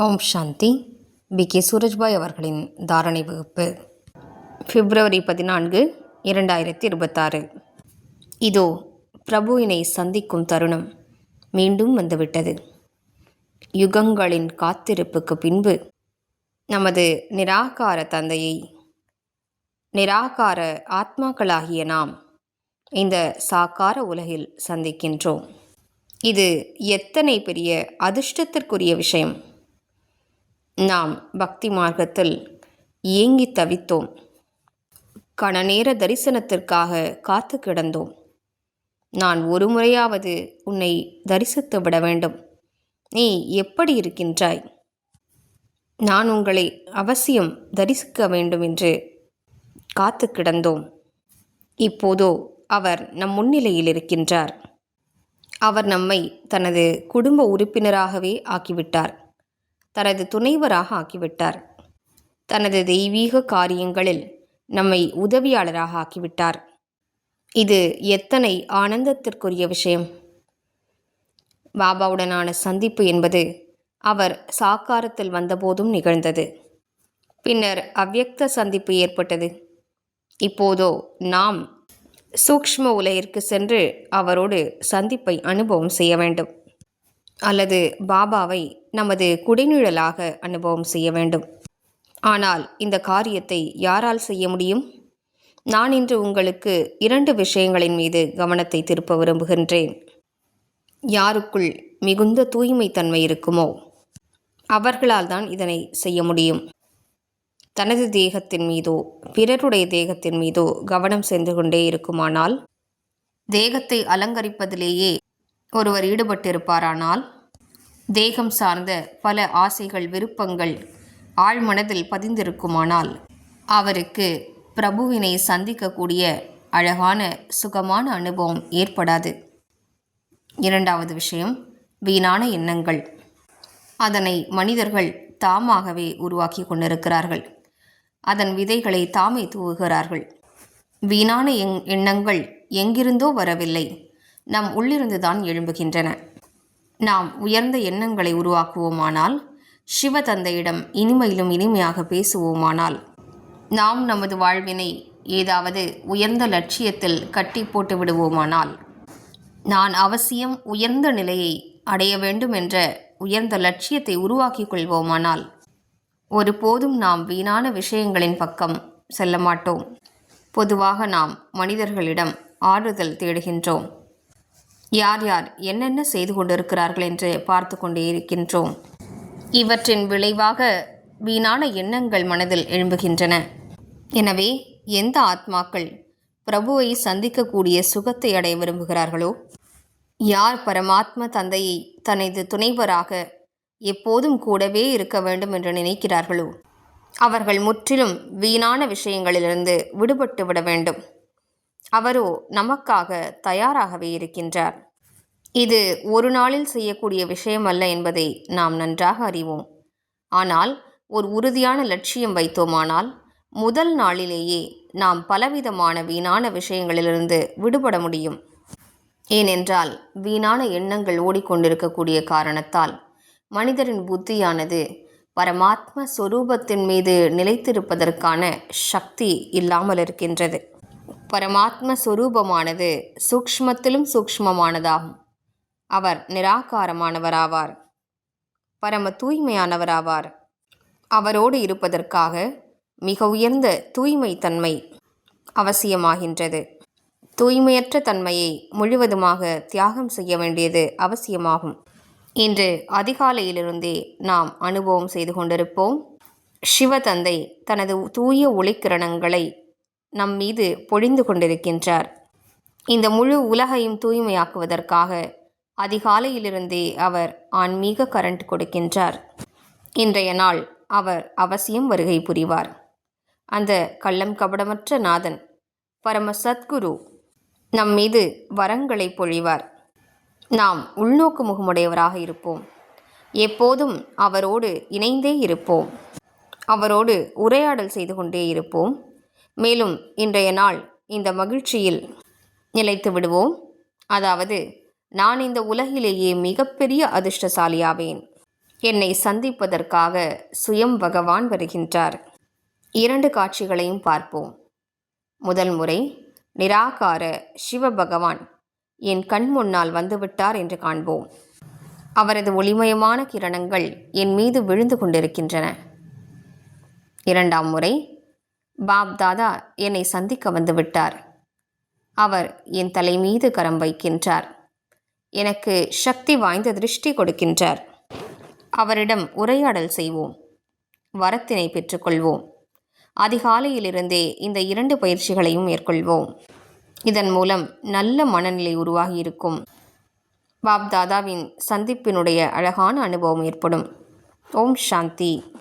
ஓம் சாந்தி. B. K. Surajbhai அவர்களின் தாரணை வகுப்பு. பிப்ரவரி பதினான்கு இரண்டாயிரத்தி இருபத்தாறு இதோ பிரபுவினை சந்திக்கும் தருணம். மீண்டும் வந்துவிட்டது. யுகங்களின் காத்திருப்புக்கு பின்பு நமது நிராகார தந்தையை நிராகார ஆத்மாக்களாகிய நாம் இந்த சாக்கார உலகில் சந்திக்கின்றோம். இது எத்தனை பெரிய அதிர்ஷ்டத்திற்குரிய விஷயம்? நாம் பக்தி மார்க்கத்தில் இயங்கி தவித்தோம். கணநேர தரிசனத்திற்காக காத்து கிடந்தோம். நான் ஒரு முறையாவது உன்னை தரிசித்து விட வேண்டும். நீ எப்படி இருக்கின்றாய்? நான் உங்களை அவசியம் தரிசிக்க வேண்டும் என்று காத்து கிடந்தோம். இப்போதோ அவர் நம் முன்னிலையில் இருக்கின்றார். அவர் நம்மை தனது குடும்ப உறுப்பினராகவே ஆக்கிவிட்டார். தனது துணைவராக ஆக்கிவிட்டார். தனது தெய்வீக காரியங்களில் நம்மை உதவியாளராக ஆக்கிவிட்டார். இது எத்தனை ஆனந்தத்திற்குரிய விஷயம். பாபாவுடனான சந்திப்பு என்பது அவர் சாக்காரத்தில் வந்தபோதும் நிகழ்ந்தது. பின்னர் அவ்யக்த சந்திப்பு ஏற்பட்டது. இப்போதோ நாம் சூக்ஷ்ம உலகிற்கு சென்று அவரோடு சந்திப்பை அனுபவம் செய்ய வேண்டும். அல்லது பாபாவை நமது குடிநிழலாக அனுபவம் செய்ய வேண்டும். ஆனால் இந்த காரியத்தை யாரால் செய்ய முடியும்? நான் இன்று உங்களுக்கு இரண்டு விஷயங்களின் மீது கவனத்தை திருப்ப விரும்புகின்றேன். யாருக்குள் மிகுந்த தூய்மைத்தன்மை இருக்குமோ அவர்களால் தான் இதனை செய்ய முடியும். தனது தேகத்தின் மீதோ பிறருடைய தேகத்தின் மீதோ கவனம் சென்று கொண்டே இருக்குமானால் தேகத்தை அலங்கரிப்பதிலேயே ஒருவர் ஈடுபட்டிருப்பாரானால் தேகம் சார்ந்த பல ஆசைகள் விருப்பங்கள் ஆழ்மனதில் பதிந்திருக்குமானால் அவருக்கு பிரபுவினை சந்திக்கக்கூடிய அழகான சுகமான அனுபவம் ஏற்படாது. இரண்டாவது விஷயம் வீணான எண்ணங்கள். அதனை மனிதர்கள் தாமாகவே உருவாக்கி கொண்டிருக்கிறார்கள். அதன் விதைகளை தாமே தூவுகிறார்கள். வீணான எங் எண்ணங்கள் எங்கிருந்தோ வரவில்லை. நம் உள்ளிருந்துதான் எழும்புகின்றன. நாம் உயர்ந்த எண்ணங்களை உருவாக்குவோமானால் சிவ தந்தையிடம் இனிமையிலும் இனிமையாக பேசுவோமானால் நாம் நமது வாழ்வினை ஏதாவது உயர்ந்த லட்சியத்தில் கட்டி போட்டு விடுவோமானால் நான் அவசியம் உயர்ந்த நிலையை அடைய வேண்டும் என்ற உயர்ந்த லட்சியத்தை உருவாக்கிக் கொள்வோமானால் ஒருபோதும் நாம் வீணான விஷயங்களின் பக்கம் செல்ல மாட்டோம். பொதுவாக நாம் மனிதர்களிடம் ஆறுதல் தேடுகின்றோம். யார் யார் என்னென்ன செய்து கொண்டிருக்கிறார்கள் என்று பார்த்து கொண்டே இருக்கின்றோம். இவற்றின் விளைவாக வீணான எண்ணங்கள் மனதில் எழும்புகின்றன. எனவே எந்த ஆத்மாக்கள் பிரபுவை சந்திக்கக்கூடிய சுகத்தை அடைய விரும்புகிறார்களோ யார் பரமாத்ம தந்தையை தனது துணைவராக எப்போதும் கூடவே இருக்க வேண்டும் என்று நினைக்கிறார்களோ அவர்கள் முற்றிலும் வீணான விஷயங்களிலிருந்து விடுபட்டு விட வேண்டும். அவரோ நமக்காக தயாராகவே இருக்கின்றார். இது ஒரு நாளில் செய்யக்கூடிய விஷயம் அல்ல என்பதை நாம் நன்றாக அறிவோம். ஆனால் ஒரு உறுதியான லட்சியம் வைத்தோமானால் முதல் நாளிலேயே நாம் பலவிதமான வீணான விஷயங்களிலிருந்து விடுபட முடியும். ஏனென்றால் வீணான எண்ணங்கள் ஓடிக்கொண்டிருக்கக்கூடிய காரணத்தால் மனிதரின் புத்தியானது பரமாத்ம சொரூபத்தின் மீது நிலைத்திருப்பதற்கான சக்தி இல்லாமல் இருக்கின்றது பரமாத்ம ஸ்வரூபமானது சூக்ஷ்மத்திலும் சூக்ஷ்மமானதாகும். அவர் நிராகாரமானவராவார். பரம தூய்மையானவராவார். அவரோடு இருப்பதற்காக மிக உயர்ந்த தூய்மை தன்மை அவசியமாகின்றது. தூய்மையற்ற தன்மையை முழுவதுமாக தியாகம் செய்ய வேண்டியது அவசியமாகும். இன்று அதிகாலையிலிருந்தே நாம் அனுபவம் செய்து கொண்டிருப்போம். சிவதந்தை தனது தூய ஒளிக்கிரணங்களை நம் மீது பொழிந்து கொண்டிருக்கின்றார். இந்த முழு உலகையும் தூய்மையாக்குவதற்காக அதிகாலையிலிருந்தே அவர் ஆன்மீக கரண்ட் கொடுக்கின்றார். இன்றைய நாள் அவர் அவசியம் வருகை புரிவார். அந்த கள்ளம் கபடமற்ற நாதன் பரம சத்குரு நம் மீது வரங்களை பொழிவார். நாம் உள்நோக்கு முகமுடையவராக இருப்போம். எப்போதும் அவரோடு இணைந்தே இருப்போம். அவரோடு உரையாடல் செய்து கொண்டே இருப்போம். மேலும் இன்றைய நாள் இந்த மகிழ்ச்சியில் நிலைத்து விடுவோம். அதாவது நான் இந்த உலகிலேயே மிகப்பெரிய அதிர்ஷ்டசாலியாவேன். என்னை சந்திப்பதற்காக சுயம் பகவான் வருகின்றார். இரண்டு காட்சிகளையும் பார்ப்போம். முதல் முறை நிராகார சிவபகவான் என் கண் முன்னால் வந்துவிட்டார் என்று காண்போம். அவரது ஒளிமயமான கிரணங்கள் என் மீது விழுந்து கொண்டிருக்கின்றன. இரண்டாம் முறை பாப் தாதா என்னை சந்திக்க வந்துவிட்டார் அவர் என் தலை மீது கரம் வைக்கின்றார். எனக்கு சக்தி வாய்ந்த திருஷ்டி கொடுக்கின்றார். அவரிடம் உரையாடல் செய்வோம். வரத்தினை பெற்றுக்கொள்வோம். அதிகாலையிலிருந்தே இந்த இரண்டு பயிற்சிகளையும் மேற்கொள்வோம். இதன் மூலம் நல்ல மனநிலை உருவாகியிருக்கும். பாப் தாதாவின் சந்திப்பினுடைய அழகான அனுபவம் ஏற்படும். ஓம் சாந்தி.